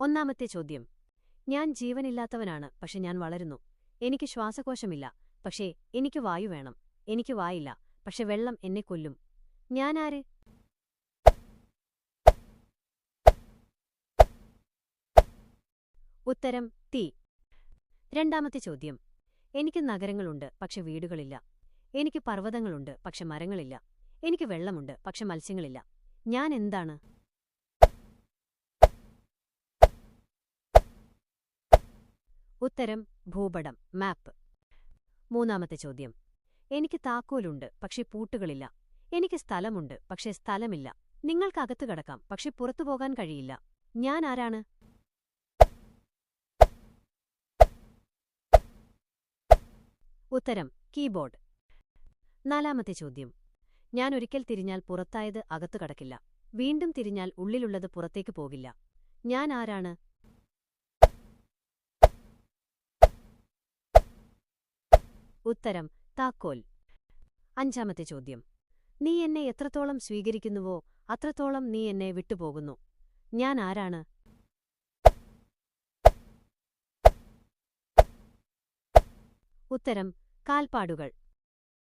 ഒന്നാമത്തെ ചോദ്യം. ഞാൻ ജീവനില്ലാത്തവനാണ് പക്ഷെ ഞാൻ വളരുന്നു. എനിക്ക് ശ്വാസകോശമില്ല പക്ഷേ എനിക്ക് വായു വേണം. എനിക്ക് വായില്ല പക്ഷെ വെള്ളം എന്നെ കൊല്ലും. ഞാനാര് ഉത്തരം തീ രണ്ടാമത്തെ ചോദ്യം. എനിക്ക് നഗരങ്ങളുണ്ട് പക്ഷെ വീടുകളില്ല. എനിക്ക് പർവതങ്ങളുണ്ട് പക്ഷെ മരങ്ങളില്ല. എനിക്ക് വെള്ളമുണ്ട് പക്ഷെ മത്സ്യങ്ങളില്ല. ഞാൻ എന്താണ്? ഉത്തരം ഭൂപടം മാപ്പ് മൂന്നാമത്തെ ചോദ്യം. എനിക്ക് താക്കോലുണ്ട് പക്ഷെ പൂട്ടുകളില്ല. എനിക്ക് സ്ഥലമുണ്ട് പക്ഷെ സ്ഥലമില്ല. നിങ്ങൾക്കകത്തു കടക്കാം പക്ഷെ പുറത്തു പോകാൻ കഴിയില്ല. ഞാൻ ആരാണ്? ഉത്തരം കീബോർഡ്. നാലാമത്തെ ചോദ്യം. ഞാൻ ഒരിക്കൽ തിരിഞ്ഞാൽ പുറത്തായത് അകത്തു കടക്കില്ല. വീണ്ടും തിരിഞ്ഞാൽ ഉള്ളിലുള്ളത് പുറത്തേക്ക് പോകില്ല. ഞാൻ ആരാണ്? ഉത്തരം താക്കോൽ. അഞ്ചാമത്തെ ചോദ്യം. നീ എന്നെ എത്രത്തോളം സ്വീകരിക്കുന്നുവോ അത്രത്തോളം നീ എന്നെ വിട്ടുപോകുന്നു. ഞാൻ ആരാണ്? ഉത്തരം കാൽപ്പാടുകൾ.